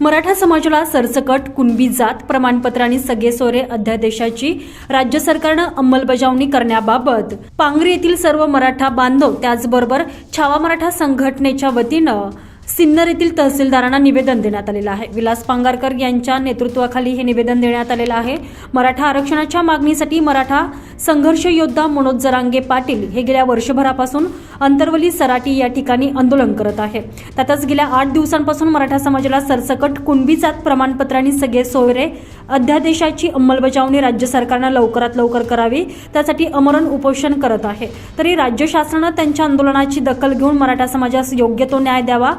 मराठा समाजाला सरसकट कुणबी जात प्रमाणपत्र आणि सगळे सोरे अध्यादेशाची राज्य सरकारनं अंमलबजावणी करण्याबाबत पांगरी येथील सर्व मराठा बांधव त्याचबरोबर छावा मराठा संघटनेच्या वतीनं सिन्नर येथील तहसीलदारांना निवेदन देण्यात आलेलं आहे. विलास पांगारकर यांच्या नेतृत्वाखाली हे निवेदन देण्यात आलेलं आहे. मराठा आरक्षणाच्या मागणीसाठी मराठा संघर्ष योद्धा मनोज जरांगे पाटील हे गेल्या वर्षभरापासून अंतरवली सराटी या ठिकाणी आंदोलन करत आहे. त्यातच गेल्या आठ दिवसांपासून मराठा समाजाला सरसकट कुणबी जात प्रमाणपत्र आणि सगळे सोयरे अध्यादेशाची अंमलबजावणी राज्य सरकारनं लवकरात लवकर करावी त्यासाठी अमरण उपोषण करत आहे. तरी राज्य शासनानं त्यांच्या आंदोलनाची दखल घेऊन मराठा समाजास योग्य तो न्याय द्यावा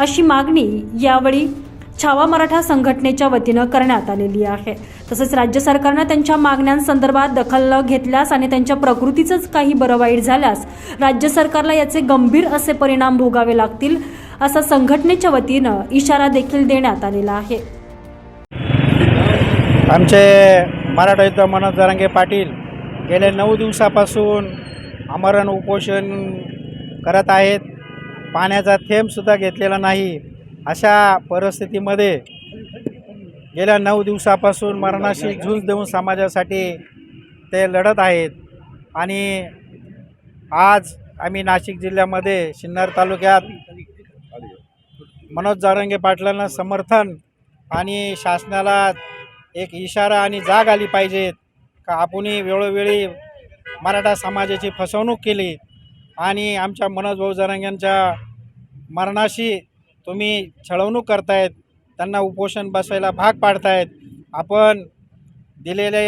अशी मागणी यावेळी छावा मराठा संघटनेच्या वतीनं करण्यात आलेली आहे. तसेच राज्य सरकारनं त्यांच्या मागण्यांसंदर्भात दखल न घेतल्यास आणि त्यांच्या प्रकृतीचंच काही बरं वाईट झाल्यास राज्य सरकारला याचे गंभीर असे परिणाम भोगावे लागतील असा संघटनेच्या वतीनं इशारा देखील देण्यात आलेला आहे. आमचे मराठा युद्ध मनोज जरांगे पाटील गेल्या नऊ दिवसापासून आमरण उपोषण करत आहेत. पाण्याचा थेंबसुद्धा घेतलेला नाही. अशा परिस्थितीमध्ये गेल्या नऊ दिवसापासून मरणाशी झूज देऊन समाजासाठी ते लढत आहेत. आणि आज आम्ही नाशिक जिल्ह्यामध्ये सिन्नर तालुक्यात मनोज जारंगे पाटलांना समर्थन आणि शासनाला एक इशारा आणि जाग आली पाहिजेत. का आपणही वेळोवेळी मराठा समाजाची फसवणूक केली. आणि आमच्या मनोज भाऊ जरांग्यांच्या मरणाशी तुम्ही छळवणूक करतायत त्यांना उपोषण बसायला भाग पाडतायत. आपण दिलेले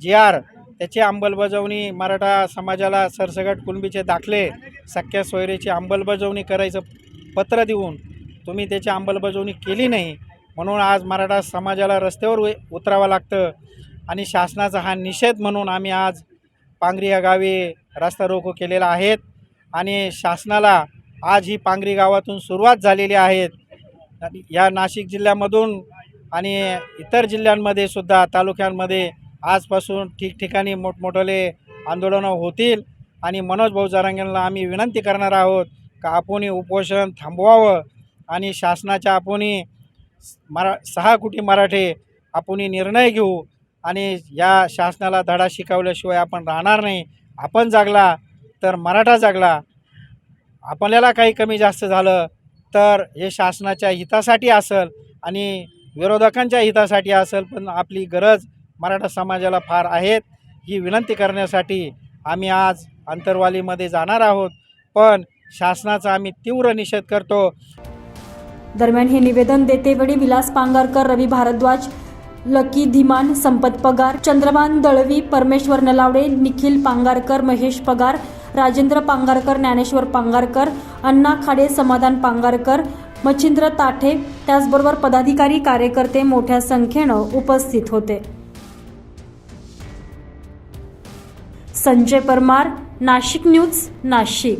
जी आर त्याची अंमलबजावणी मराठा समाजाला सरसगट कुणबीचे दाखले सख्या सोयरेची अंमलबजावणी करायचं पत्र देऊन तुम्ही त्याची अंमलबजावणी केली नाही म्हणून आज मराठा समाजाला रस्त्यावर उ- उतरावं लागतं. आणि शासनाचा हा निषेध म्हणून आम्ही आज पांगरी या गावी रस्ता रोको केलेला आहेत. आणि शासनाला आज ही पांगरी गावातून सुरुवात झालेली आहेत या नाशिक जिल्ह्यामधून आणि इतर जिल्ह्यांमध्ये सुद्धा तालुक्यांमध्ये आजपासून ठिकठिकाणी मोठमोठे आंदोलनं होतील आणि मनोज भाऊ जरांगेंना आम्ही विनंती करणार आहोत का आपणही उपोषण थांबवावं आणि शासनाच्या आपणही मरा सहा कोटी मराठे आपणही निर्णय घेऊ आणि या शासनाला धडा शिकवल्याशिवाय आपण राहणार नाही. आपण जागला तर मराठा जागला. आपल्याला काही कमी जास्त झालं तर हे शासनाच्या हितासाठी असेल आणि विरोधकांच्या हितासाठी असेल पण आपली गरज मराठा समाजाला फार आहेत ही विनंती करण्यासाठी आम्ही आज अंतरवालीमध्ये जाणार आहोत. पण शासनाचा आम्ही तीव्र निषेध करतो. दरम्यान हे निवेदन देतेवेळी विलास पांगारकर रवी भारद्वाज लकी धीमान संपत पगार चंद्रमान दळवी परमेश्वर नलावडे निखिल पांगारकर महेश पगार राजेंद्र पांगारकर ज्ञानेश्वर पांगारकर अण्णा खाडे समाधान पांगारकर मच्छिंद्र ताठे त्याचबरोबर पदाधिकारी कार्यकर्ते मोठ्या संख्येनं उपस्थित होते. संजय परमार नाशिक न्यूज नाशिक.